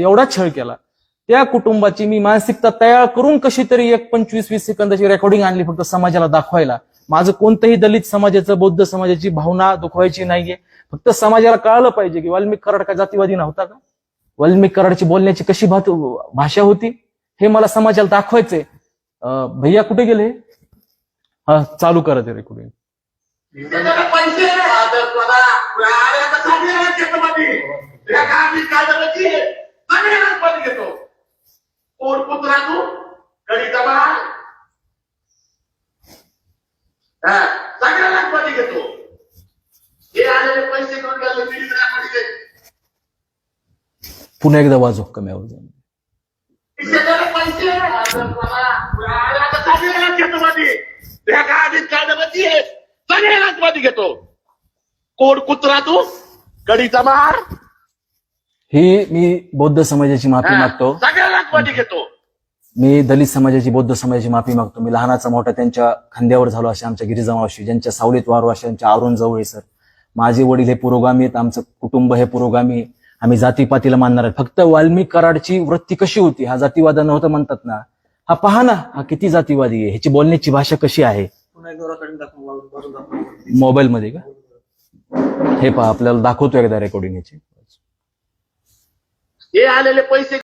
एवढा छळ केला. त्या कुटुंबाची मी मानसिकता तयार करून कशी तरी एक पंचवीस वीस सेकंदाची रेकॉर्डिंग आणली फक्त समाजाला दाखवायला. माझं कोणतंही दलित समाजाचं बौद्ध समाजाची भावना दुखवायची नाहीये. फक्त समाजाला कळलं पाहिजे की वाल्मिक कराड का जातीवादी नव्हता का? वाल्मिक कराडची बोलण्याची कशी भाषा होती? हे मला समाजाला दाखवायचंय. भैया कुठे गेले? हा चालू करा ते रेकॉर्डिंग त्याच्याकडे पैसे आदर करा. अरे आता सगळ्यांनाच घेतो मध्ये. या गावी कागदाची आहे. सगळ्यांनाच मध्ये घेतो. कोण पुत्रा तू? गणिता बा? हा, सगळ्यांनाच मध्ये घेतो. हे आलेले पैसे घेऊन गेले, पिढीत राहण्यामध्ये ते. पुन्हा एकदा वाजव कमी आवाज पैसे सगळ्यांनाच घेतो आहे. घेतो कोण कुत्रा तू गडीचा मार ही मी बौद्ध समाजाची माफी मागतो मध्ये घेतो. मी दलित समाजाची बौद्ध समाजाची माफी मागतो. मी लहानाचा मोठा त्यांच्या खांद्यावर झालो असे आमच्या गिरिजामावशी ज्यांच्या सावलीत वारू असे आमच्या आवरून जवळ सर. माझे वडील हे पुरोगामी आहेत आमचं कुटुंब हे पुरोगामी आहे. आम्ही जातीपातीला मानणार आहे फक्त वाल्मिक कराडची वृत्ती कशी होती? हा जातीवाद नव्हतं म्हणतात ना. हा पहा ना हा किती जातीवादी आहे? ह्याची बोलण्याची भाषा कशी आहे? मोबाईल मध्ये का? हे पहा आपल्याला दाखवतो एकदा रेकॉर्डिंग ह्याची हे आलेले पैसे